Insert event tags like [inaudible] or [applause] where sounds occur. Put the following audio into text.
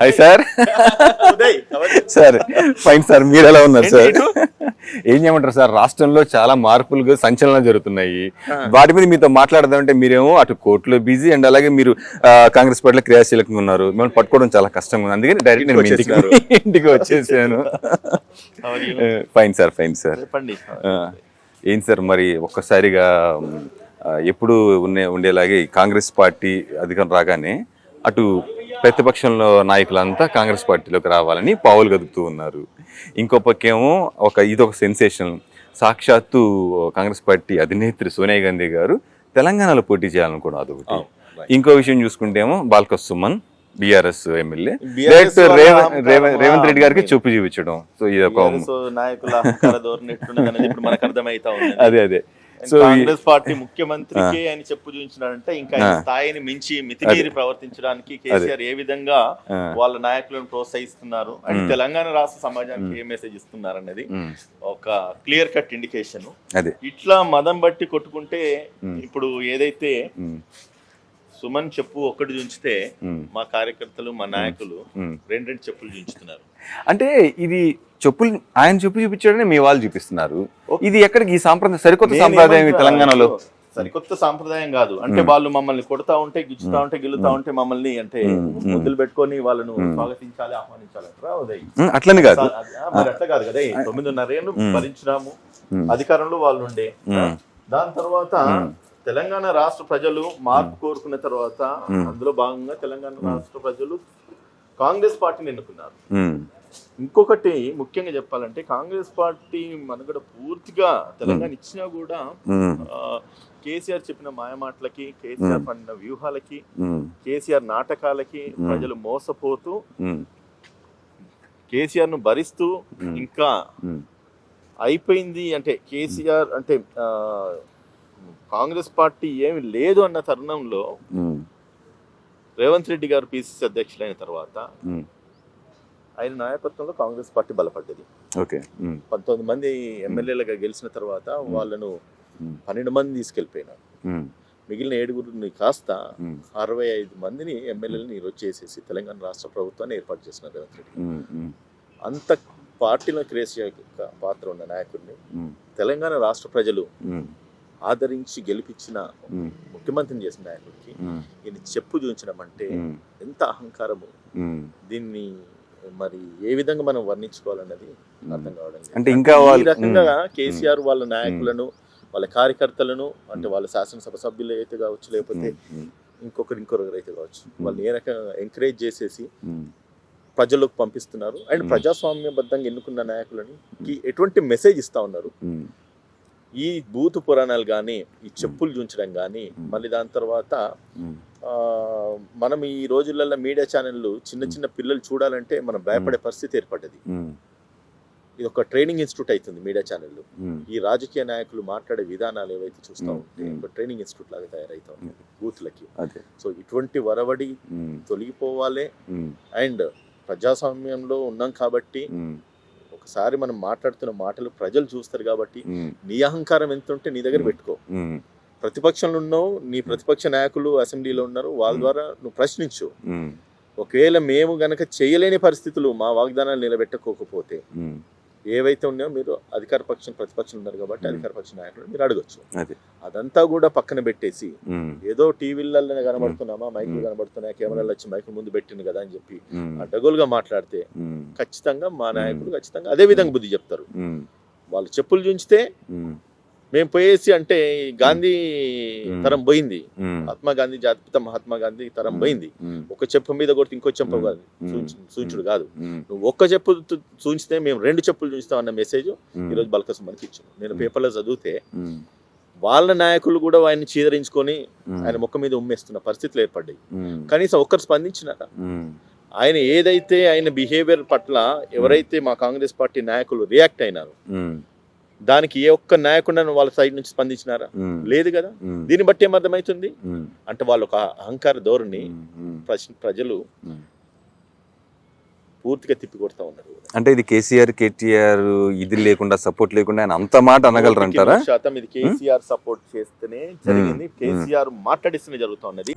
Hi sir sir fine sir మీరు ఎలా ఉన్నారు సార్ ఏం చేయమంటారు సార్ రాష్ట్రంలో చాలా మార్పులు సంచలనాలు జరుగుతున్నాయి. వాటి మీద మీతో మాట్లాడదామంటే మీరేమో అటు కోర్టులో బిజీ అండ్ అలాగే మీరు కాంగ్రెస్ పార్టీలో క్రియాశీలకంగా ఉన్నారు. మిమ్మల్ని పట్టుకోవడం చాలా కష్టంగా ఉంది. అందుకని డైరెక్ట్ నేను ఇంటికి ఇంటికి [laughs] వచ్చేసాను. ఫైన్ సార్ ఫైన్ సార్ ఏం సార్ మరి ఒక్కసారిగా ఎప్పుడు ఉండే ఉండేలాగే కాంగ్రెస్ పార్టీ అధికారం రాగానే అటు ప్రతిపక్షంలో నాయకులంతా కాంగ్రెస్ పార్టీలోకి రావాలని పావులు గదుపుతూ ఉన్నారు. ఇంకో పక్కేమో ఒక ఇది ఒక సెన్సేషన్. సాక్షాత్తు కాంగ్రెస్ పార్టీ అధినేత్రి సోనియా గాంధీ గారు తెలంగాణలో పోటీ చేయాలనుకోవడం అదొకటి. ఇంకో విషయం చూసుకుంటేమో Balka Suman BRS MLA direct Revanth Reddy గారికి చూపు చూపించడం. సో ఇది ఒక అదే అదే. సో కాంగ్రెస్ పార్టీ ముఖ్యమంత్రికి ఆయన చెప్పు చూపించినాడంటే ఇంకా స్థాయిని మించి మితిమీరి ప్రవర్తించడానికి కేసీఆర్ ఏ విధంగా. వాళ్ళ నాయకులను ప్రోత్సహిస్తున్నారు అండ్ తెలంగాణ రాష్ట్ర సమాజానికి ఏ మెసేజ్ ఇస్తున్నారు అనేది ఒక క్లియర్ కట్ ఇండికేషన్ ఇట్లా మదం బట్టి కొట్టుకుంటే ఇప్పుడు ఏదైతే సుమన్ చెప్పు ఒక్కటి చూంచితే మ్, కార్యకర్తలు మా నాయకులు. రెండు రెండు చెప్పులు చూంచుతున్నారు అంటే ఇది చెప్పులు ఆయన చెప్పు చూపించడమే మీ వాళ్ళు చూపిస్తున్నారు. ఇది ఎక్కడికి? ఈ సాంప్రదాయం సరికొత్త సాంప్రదాయం తెలంగాణలో? సరికొత్త సాంప్రదాయం కాదు. అంటే వాళ్ళు మమ్మల్ని కొడతా ఉంటే గిచ్చుతా ఉంటే గిల్లుతా ఉంటే మమ్మల్ని అంటే ముద్దులు పెట్టుకొని వాళ్ళను స్వాగతించాలి ఆహ్వానించాలి అట్లని కాదు. మరి అట్లా కాదు కదా. తొమ్మిదిన్నర ఏళ్ళు భరించినాము. అధికారంలో వాళ్ళు ఉండే దాని తర్వాత తెలంగాణ రాష్ట్ర ప్రజలు మార్పు కోరుకున్న తర్వాత అందులో భాగంగా తెలంగాణ రాష్ట్ర ప్రజలు కాంగ్రెస్ పార్టీని ఎన్నుకున్నారు. ఇంకొకటి ముఖ్యంగా చెప్పాలంటే కాంగ్రెస్ పార్టీ మనగడ పూర్తిగా తెలంగాణ ఇచ్చినా కూడా కేసీఆర్ చెప్పిన మాయమాటలకి కేసీఆర్ పడిన వ్యూహాలకి కేసీఆర్ నాటకాలకి ప్రజలు మోసపోతూ కేసీఆర్ను భరిస్తూ ఇంకా అయిపోయింది అంటే కేసీఆర్ అంటే కాంగ్రెస్ పార్టీ ఏమి లేదు అన్న తరుణంలో రేవంత్ రెడ్డి గారు పిసిసి అధ్యక్షులైన తర్వాత. ఆయన నాయకత్వంలో కాంగ్రెస్ పార్టీ బలపడ్డది. ఓకే. పంతొమ్మిది మంది ఎమ్మెల్యేలుగా గెలిచిన తర్వాత వాళ్ళను పన్నెండు మంది తీసుకెళ్ళిపోయినారు మిగిలిన ఏడుగురిని కాస్త అరవై ఐదు మందిని ఎమ్మెల్యేలను ఈరోజు చేసేసి తెలంగాణ రాష్ట్ర ప్రభుత్వాన్ని ఏర్పాటు చేసిన రేవంత్ రెడ్డి అంత పార్టీలో క్రేసియా పాత్ర ఉన్న నాయకుడిని తెలంగాణ రాష్ట్ర ప్రజలు ఆదరించి గెలిపించిన ముఖ్యమంత్రిని చేసిన నాయకుడికి మ్, ఈయన చెప్పు చూపించడం అంటే మ్, ఎంత అహంకారము. దీన్ని మరి ఏ విధంగా మనం వర్ణించుకోవాలన్నది అర్థం కావడం. అంటే ఇంకా ఈ రకంగా కేసీఆర్ వాళ్ళ నాయకులను వాళ్ళ కార్యకర్తలను అంటే వాళ్ళ శాసనసభ సభ్యులు అయితే కావచ్చు లేకపోతే ఇంకొకరు ఇంకొకరు అయితే కావచ్చు వాళ్ళని ఏ రకంగా ఎంకరేజ్ చేసేసి ప్రజలకు పంపిస్తున్నారు. అండ్ ప్రజాస్వామ్యబద్ధంగా ఎన్నుకున్న నాయకులని ఎటువంటి మెసేజ్ ఇస్తా ఉన్నారు? ఈ భూత పురాణాలు కానీ ఈ చెప్పులు చూంచడం కానీ మళ్ళీ దాని తర్వాత మనం ఈ రోజులలో మీడియా ఛానళ్ళు చిన్న చిన్న పిల్లలు చూడాలంటే మనం భయపడే పరిస్థితి ఏర్పడ్డది. ఇది ఒక ట్రైనింగ్ ఇన్స్టిట్యూట్ అవుతుంది మీడియా ఛానళ్ళు ఈ రాజకీయ నాయకులు మాట్లాడే విధానాలు ఏవైతే చూస్తూ ఉంటే. ఒక ట్రైనింగ్ ఇన్స్టిట్యూట్ లాగా తయారైతా ఉంది బూత్లకి. సో ఇటువంటి వరవడి తొలగిపోవాలి. అండ్ ప్రజాస్వామ్యంలో ఉన్నాం కాబట్టి ఒకసారి మనం మాట్లాడుతున్న మాటలు ప్రజలు చూస్తారు కాబట్టి నీ అహంకారం ఎంత ఉంటే నీ దగ్గర పెట్టుకో. ప్రతిపక్షంలో ఉన్నావు నీ ప్రతిపక్ష నాయకులు అసెంబ్లీలో ఉన్నారు వాళ్ళ ద్వారా నువ్వు ప్రశ్నించు. ఒకవేళ మేము గనక చేయలేని పరిస్థితులు మా వాగ్దానాలు నిలబెట్టుకోకపోతే ఏవైతే ఉన్నాయో మీరు అధికార పక్షం ప్రతిపక్షం ఉన్నారు కాబట్టి అధికార పక్ష నాయకులు మీరు అడగొచ్చు. అదే. అదంతా కూడా పక్కన పెట్టేసి ఏదో టీవీలలో కనబడుతున్నామా మైకులు కనబడుతున్నాయా కెమెరాలు వచ్చి మైకుల ముందు పెట్టింది కదా అని చెప్పి అడ్డగోలుగా మాట్లాడితే ఖచ్చితంగా మా నాయకులు ఖచ్చితంగా అదే విధంగా బుద్ధి చెప్తారు. వాళ్ళు చెప్పులు చూంచితే మేము పోయేసి అంటే గాంధీ. తరం పోయింది. మహాత్మా గాంధీ జాతిపిత మహాత్మా గాంధీ తరం పోయింది. ఒక చెప్పు మీద కొడితే ఇంకో చెప్పు కాదు. సూచుడు కాదు. నువ్వు ఒక్క చెప్పు చూంచితే మేము రెండు చెప్పులు చూస్తాం అన్న మెసేజ్ ఈరోజు బల్కస్ మనకి ఇచ్చాను నేను పేపర్లో చదివితే వాళ్ళ నాయకులు కూడా ఆయన్ని చీదరించుకొని ఆయన ముఖం మీద ఉమ్మేస్తున్న పరిస్థితులు ఏర్పడ్డాయి. కనీసం ఒక్కరు స్పందించినారా? ఆయన ఏదైతే ఆయన బిహేవియర్ పట్ల ఎవరైతే మా కాంగ్రెస్ పార్టీ నాయకులు రియాక్ట్ అయినారు దానికి ఏ ఒక్క నాయకుడు వాళ్ళ సైడ్ నుంచి స్పందించినారా? లేదు కదా? దీన్ని బట్టి ఏమర్థమవుతుంది? అంటే వాళ్ళ ఒక అహంకార ధోరణి ప్రజలు. పూర్తిగా తిప్పి కొడతా ఉన్నారు అంటే ఇది కేసీఆర్ కేటీఆర్ ఇది లేకుండా సపోర్ట్ లేకుండా ఆయన అంత మాట అనగలరు అంటారా? శాతం ఇది కేసీఆర్ సపోర్ట్ చేస్తేనే జరిగింది. కేసీఆర్ మాట్లాడిస్తేనే జరుగుతా ఉన్నది.